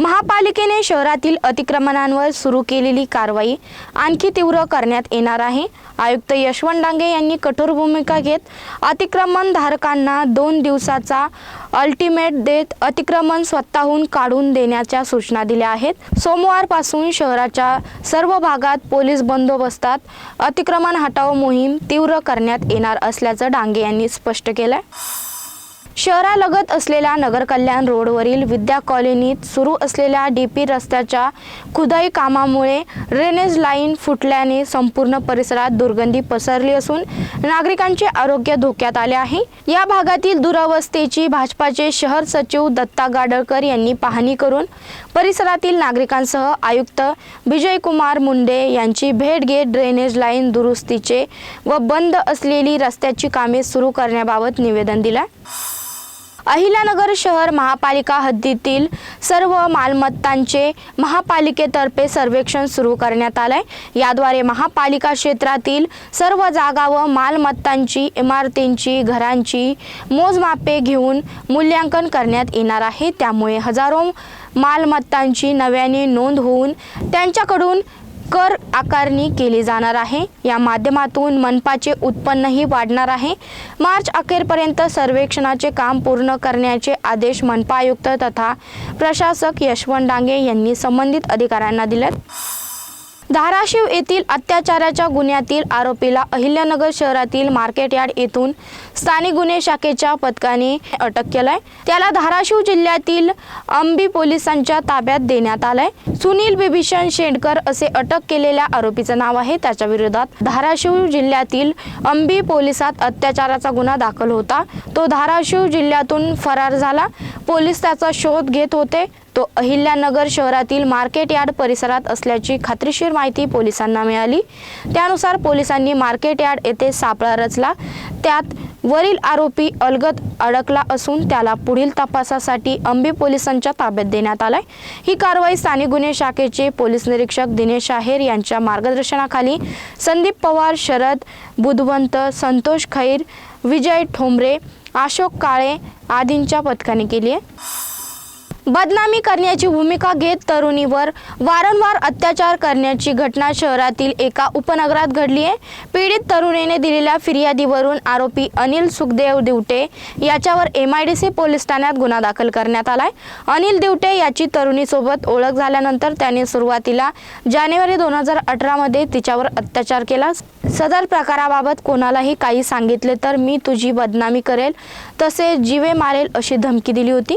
महापालिकेने शहरातील अतिक्रमणांवर सुरू केलेली कारवाई आणखी तीव्र करण्यात येणार आहे. आयुक्त यशवंत डांगे यांनी कठोर भूमिका घेत अतिक्रमण धारकांना दोन दिवसाचा अल्टिमेट देत अतिक्रमण स्वतःहून काढून देण्याच्या सूचना दिल्या आहेत. सोमवारपासून शहराच्या सर्व भागात पोलीस बंदोबस्तात अतिक्रमण हटाव मोहीम तीव्र करण्यात येणार असल्याचं डांगे यांनी स्पष्ट केलं शहरालगत असलेल्या नगर कल्याण रोडवरील विद्या कॉलनीत सुरू असलेल्या डी पी रस्त्याच्या खुदाई कामामुळे ड्रेनेज लाईन फुटल्याने संपूर्ण परिसरात दुर्गंधी पसरली असून नागरिकांचे आरोग्य धोक्यात आले आहे. या भागातील दुरावस्थेची भाजपाचे शहर सचिव दत्ता गाडळकर यांनी पाहणी करून परिसरातील नागरिकांसह आयुक्त विजयकुमार मुंडे यांची भेट घेत ड्रेनेज लाईन दुरुस्तीचे व बंद असलेली रस्त्याची कामे सुरू करण्याबाबत निवेदन दिलं. अहिल्यानगर शहर महापालिका हद्दीतील सर्व मालमत्तांचे महापालिकेतर्फे सर्वेक्षण सुरू करण्यात आलंय. याद्वारे महापालिका क्षेत्रातील सर्व जागा व मालमत्तांची इमारतींची घरांची मोजमापे घेऊन मूल्यांकन करण्यात येणार आहे. त्यामुळे हजारो मालमत्तांची नव्याने नोंद होऊन त्यांच्याकडून कर आकारणी केली जाणार आहे. या माध्यमातून मनपाचे उत्पन्नही वाढणार आहे. मार्च अखेरपर्यंत सर्वेक्षणाचे काम पूर्ण करण्याचे आदेश मनपा आयुक्त तथा प्रशासक यशवंत डांगे यांनी संबंधित अधिकाऱ्यांना दिलेत. धाराशिव येथील अत्याचाराच्या गुन्ह्यातील आरोपीला अहिल्यानगर शहरातील मार्केट यार्ड येथून स्थानिक गुन्हे शाखेच्या पथकाने अटक केलाय. त्याला धाराशिव जिल्ह्यातील अंबी पोलिसांच्या ताब्यात देण्यात आलाय. सुनील बिभीषण शेंडकर असे अटक केलेल्या आरोपीचं नाव आहे. त्याच्या विरोधात धाराशिव जिल्ह्यातील अंबी पोलिसात अत्याचाराचा गुन्हा दाखल होता. तो धाराशिव जिल्ह्यातून फरार झाला. पोलीस त्याचा शोध घेत होते. तो अहिल्यानगर शहरातील मार्केट यार्ड परिसरात असल्याची खात्रीशीर माहिती पोलिसांना मिळाली. त्यानुसार पोलिसांनी मार्केट यार्ड येथे सापळा रचला. त्यात वरील आरोपी अलगत अडकला असून त्याला पुढील तपासासाठी अंबी पोलिसांच्या ताब्यात देण्यात आलाय. ही कारवाई स्थानिक गुन्हे शाखेचे पोलीस निरीक्षक दिनेश आहेर यांच्या मार्गदर्शनाखाली संदीप पवार शरद बुधवंत संतोष खैर विजय ठोंबरे अशोक काळे आदींच्या पथकाने केली आहे. बदनामी करण्याची भूमिका घेत तरुणीवर वारंवार अत्याचार करण्याची घटना शहरातील एका उपनगरात घडली आहे. पीडित तरुणीने दिलेल्या फिर्यादीवरून आरोपी अनिल सुखदेव दिवटे याच्यावर M I D C police ठाण्यात गुन्हा दाखल करण्यात आलाय. अनिल दिवटे याची तरुणीसोबत ओळख झाल्यानंतर त्याने सुरुवातीला जानेवारी दोन हजार अठरामध्ये तिच्यावर अत्याचार केला. सदर प्रकाराबाबत कोणालाही काही सांगितले तर मी तुझी बदनामी करेल. तसे जीवे मारेल अशी धमकी दिली होती.